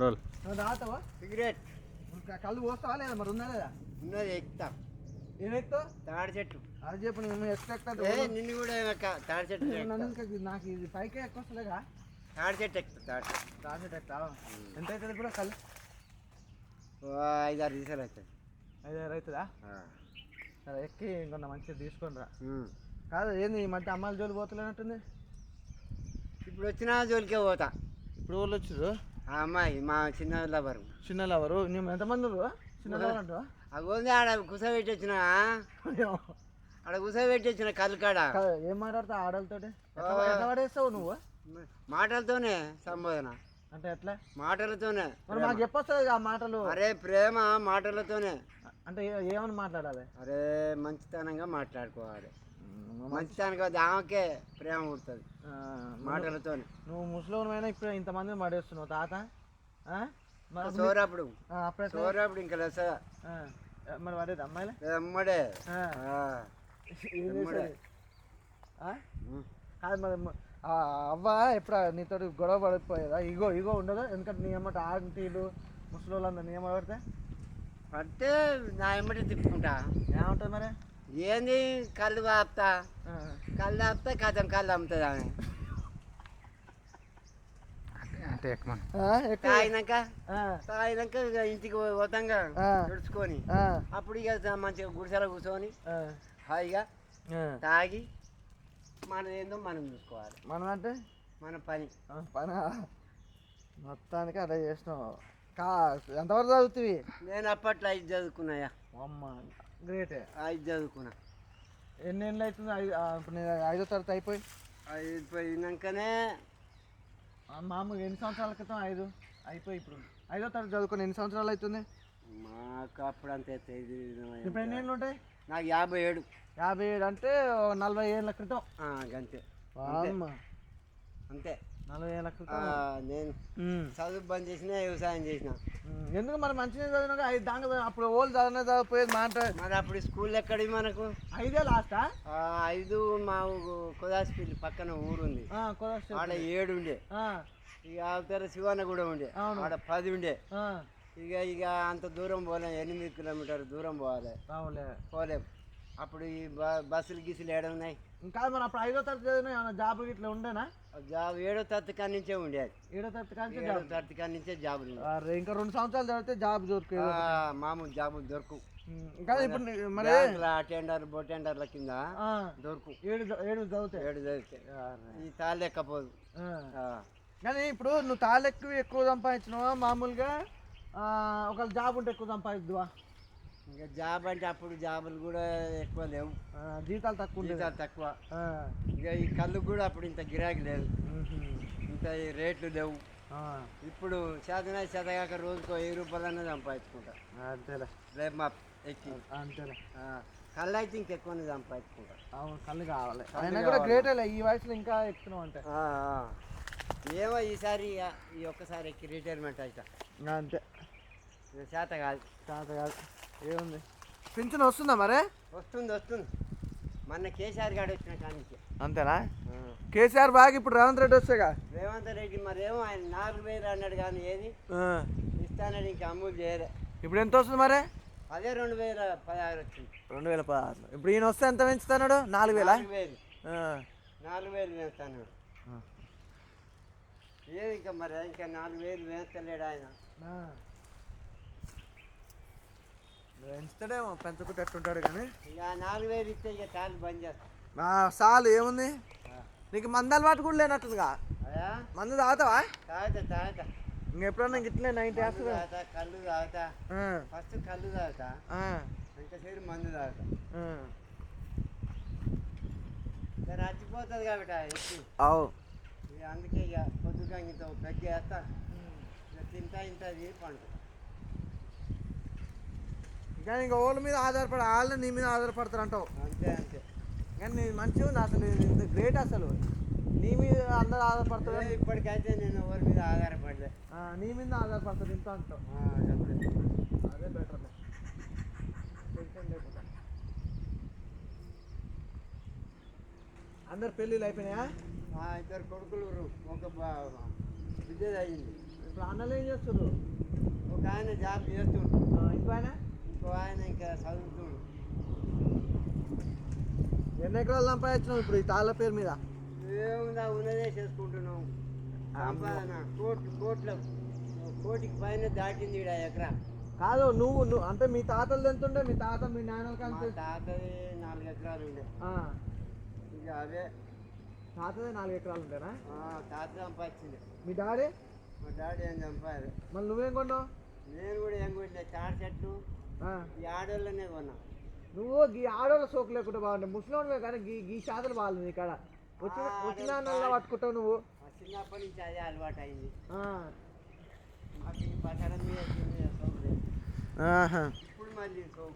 Role. తాగుతావా? Cigarette. ఇంకా కళ్ళు పోస్తావా లేదా మరి? ఉందా లేదా? ఉన్నది ఎక్కుతా. ఏం ఎక్కుతావు? తాడి చెట్టు. అది చెప్పు నేను ఏ నిన్ను కూడా ఎక్క తాడి చెట్టు ఎక్కుతా. నాకు ఇది పైకే ఎక్కువ వస్తలేగా తాడి చెట్టు ఎక్కుతా తాడి చెట్టు. రాసేట ఎక్కువ ఎంత అవుతుంది ఇప్పుడు కళ్ళు? ఓ ఐదారు దిశలు అవుతుంది ఐదారు అవుతుందా. సరే ఎక్కి ఇంకొన్న మంచిగా తీసుకొని రా. కాదు ఏంది ఈ మధ్య అమ్మాయిల జోలి పోతలేనట్టుంది? ఇప్పుడు వచ్చిన జోలికే పోతా. ఇప్పుడు వాళ్ళు వచ్చారు ఆ అమ్మాయి మా చిన్న లవరు. చిన్న లవరు? నేను ఎంతమంది ఉన్నారు చిన్న లవర్ అంటావా అగోంది ఆడ కుసబెట్టి వచ్చిన ఆడ కుసబెట్టి వచ్చిన కళ్ళు కాడ ఏం మాట్లాడతావు ఆడలతోటి ఎట్లా ఆ. ఎట్లా పడేస్తావు నువ్వు? మాటలతోనే సంబోధన. అంటే ఎట్లా? మాటలతోనే. మరి మాకు చెప్పొస్తుంది ఆ మాటలు. అరే ప్రేమ మాటలతోనే. అంటే ఏమని మాట్లాడాలి? అరే మంచితనంగా మాట్లాడుకోవాలి. మంచితనంగా ఆమెకే ప్రేమ పుడుతుంది. ఆ, మాటలతోనే. నువ్వు ముసలిమైనా ఇప్పుడు ఇంతమంది పడేస్తున్నావు తాత? ఎట్లా? సోరప్పుడు ఇంకా లెస మరి పడేది అమ్మాయిలే? ఉమ్. కాదు మరి అవ్వ ఎప్పుడు నీతో గొడవ పడిపోయేదా? ఇగో ఇగో ఉండదు ఎందుకంటే నీ అమ్మట ఆంటీలు ముసలి వాళ్ళందరూ నీ అమ్మ పడితే? పడితే నా ఎమ్మటి తిప్పుకుంటా. ఏమంటుంది మరి? ఏంది కళ్ళు ఆపుతా కళ్ళు ఆపుతా కథం కళ్ళు అమ్ముతుంది ఆమె అంటే తాగినాక? తాగినాక ఇక ఇంటికి పోతాంగా. తుడుచుకొని అప్పుడు ఇక మంచిగా గుడిసెలో కూర్చొని హాయిగా. తాగి మనం ఏందో మనం చూసుకోవాలి. మనం అంటే? మన పని. పని? మొత్తానికి అలా చేసినావు. కా ఎంతవరకు చదువుతుంది నేను అప్పట్లో ఐదు చదువుకున్నాయా. అమ్మ. గ్రేటే ఐదు చదువుకున్నా. ఎన్ని ఏళ్ళు అవుతుంది? ఇప్పుడు నేను ఐదో తరగతి అయిపోయి. ఐదు పోయినాకనే ఆ, మామూలుగా ఎన్ని సంవత్సరాల క్రితం? ఐదు. అయిపోయి ఇప్పుడు. ఐదో తరగతి చదువుకొని ఎన్ని సంవత్సరాలు అవుతుంది? మాకు అప్పుడు అంతే. ఇప్పుడు ఎన్ని ఏళ్ళు ఉంటాయి? నాకు యాభై ఏడు. యాభై ఏడు అంటే నలభై ఏళ్ళ క్రితం. అమ్మ అంతే. నలభై క్రితం నేను. చదువు బంద్ చేసిన వ్యవసాయం చేసిన. ఎందుకు మరి మంచిగా చదివినాక ఐదు దాకా అప్పుడు ఓళ్ళు చదివిన చదివిపోయేది మా అంటే మరి అప్పుడు స్కూల్ ఎక్కడి మనకు? ఐదే లాస్టా ఆ, ఐదు మా కుదాసిపల్లి పక్కన ఊరుంది ఆడ ఏడు ఉండే. ఇక అవతల శివన్న కూడా ఉండే. ఆడ పది ఉండే. ఇక ఇక అంత దూరం పోలే ఎనిమిది కిలోమీటర్ దూరం పోవాలి. పోలేం. అప్పుడు ఈ బ- బస్సులు గీసులు ఏడ ఉన్నాయి? ఇంకా మరి అప్పుడు ఐదో తరగతి చదివిన ఏమైనా జాబ్ ఇట్లా ఉండేనా? జాబ్ ఏడో తరగతి కాడి నుంచే ఉండేది. ఏడో తరగతి కానీ ఏడో తరగతి కాడి నుంచే జాబులు. అరే ఇంకా రెండు సంవత్సరాలు చదివితే జాబ్ దొరికేది ఆ, మామూలు జాబులు దొరకు. ఉమ్. ఇంకా ఇప్పుడు నీ- మరి బ్యాంకుల అటెండర్ బొటెండర్ల కింద ఆ, దొరకు. ఏడు చ- ఏడు చదివితే ఏడు చదివితే ఈ ఆ. ఆ. కానీ ఇప్పుడు నువ్వు తాళ్ళు ఎక్కువ ఎక్కువ సంపాదించినవా? మామూలుగా ఆ, ఒకవేళ జాబ్ ఉంటే ఎక్కువ సంపాదిద్దువా? ఇంకా జాబ్ అంటే అప్పుడు జాబులు కూడా ఎక్కువ లేవు. జీతాలు తక్కువ జీతాలు తక్కువ. ఇక ఈ కళ్ళు కూడా అప్పుడు ఇంత గిరాకీ లేదు. ఇంత ఈ రేట్లు లేవు. ఇప్పుడు చేతన చేతగాక రోజుకో వెయ్యి రూపాయలన్నా సంపాదించుకుంటా. అంతేలే. రేపు మా ఎక్కి. అంతేలే. కళ్ళు అయితే ఇంకెక్కువనే సంపాదించుకుంటా. అవును కళ్ళు కావాలి. అయినా కూడా. గ్రేటేలే ఈ వయసులో ఇంకా ఎక్కుతున్నావు అంటే. ఏమో ఈసారి ఈ ఒక్కసారి ఎక్కి రిటైర్మెంట్ అవుతా అంతే. ఇక చేత కాదు. తాత కాదు. ఏముంది? పింఛన్ వస్తుందా మరి? వస్తుంది వస్తుంది. మొన్న కేసీఆర్ గారు వచ్చిన కానించి అంతేనా? కేసీఆర్ బాగా ఇప్పుడు రేవంత్ రెడ్డి వస్తేగా రేవంత్ రెడ్డి మరేమో ఆయన నాలుగు వేలు అన్నాడు కానీ ఏది? ఇస్తానని ఇంకా అమలు చేయలే. ఇప్పుడు ఎంత వస్తుంది మరి? అదే రెండు వేల పదహారు వచ్చింది. రెండు వేల పదహారు. ఇప్పుడు ఈయన వస్తే ఎంత పెంచుతున్నాడు నాలుగు వేల? నాలుగు వేలు. నాలుగు వేలు వేస్తాను ఏది ఇంకా మరి? ఇంకా నాలుగు వేలు వేస్తలేడు ఆయన. పెంచుతాడేమో పెంచకుంటే ఎట్టుంటాడు కానీ? ఇక నాలుగు వేలు ఇస్తే ఇక తాళ్ళు బంద్ చేస్తాం. చాలు ఏముంది? నీకు మందు అలవాటు కూడా లేనట్టుందిగా? మందు తాగుతావా? తాగుతా తాగుతా. ఇంకెప్పుడన్నా ఇట్లే నైన్టీ మందు తాగుతా కళ్ళు తాగుతా. ఫస్ట్ కళ్ళు తాగుతా. ఇంకా సైడ్ మందు తాగుతా. ఇక రచ్చిపోతుంది కాబట్టి అవు. అందుకే ఇక పొద్దుగా ఇంత పెద్ద వేస్తా తింటా ఇంత అది పండు కానీ ఇంకా వాళ్ళ మీద ఆధారపడి వాళ్ళు నీ మీద ఆధారపడతారు అంటావు. అంతే అంతే. కానీ నీది మంచిగా ఉంది అసలు ఇది గ్రేట్ అసలు. నీ మీద అందరు ఆధారపడతారు. ఇప్పటికైతే నేను ఎవరి మీద ఆధారపడలే. ఆ, నీ మీద ఆధారపడతారు ఇంత అంటావు. అదే బెటర్ టెన్షన్ లేకుండా. అందరు పెళ్ళిళ్ళు అయిపోయినాయా? ఆ ఇద్దరు కొడుకులు ఒక బిడ్డ అయ్యింది ఇప్పుడు అన్నలు ఏం చేస్తున్నారు ఒక ఆయన జాబ్ చేస్తుండు. ఇంకో ఆయన? ఆయన ఇంకా చదువుతుండు ఎన్ని ఎకరాలు సంపాదించినావు ఇప్పుడు ఈ తాళ్ళ పేరు మీద? ఏముందా ఉన్నదే చేసుకుంటున్నాం. సంపాదన కోట్లు కోట్ల కోటికి పైన దాటింది ఈడ ఎకరా. కాదు నువ్వు నువ్వు అంటే మీ తాతలు ఎంత ఉండే? మీ తాత మీ నాన్న తాతది నాలుగు ఎకరాలు ఉండే. ఇక అవే. తాతదే నాలుగు ఎకరాలు ఉంటారా ఆ, తాత సంపాదించింది మీ డాడీ? మా డాడీ ఏం సంపాదు మళ్ళీ నువ్వేం కొన్నావు? నేను కూడా ఏం కొట్టిన చార్ చెట్టు ఈ ఆడోళ్ళనే కొన్నా. నువ్వు గీ ఆడోళ్ళ సోకు లేకుండా బాగుంటావు ముసలివే కానీ గీ గీ శాతలు బాగాలేదు ఇక్కడ వచ్చిన ఆ, వచ్చిన నెలలో పట్టుకుంటావు నువ్వు. చిన్నప్పటి నుంచి అదే అలవాటు అయింది ఇప్పుడు మళ్ళీ సౌకర్యం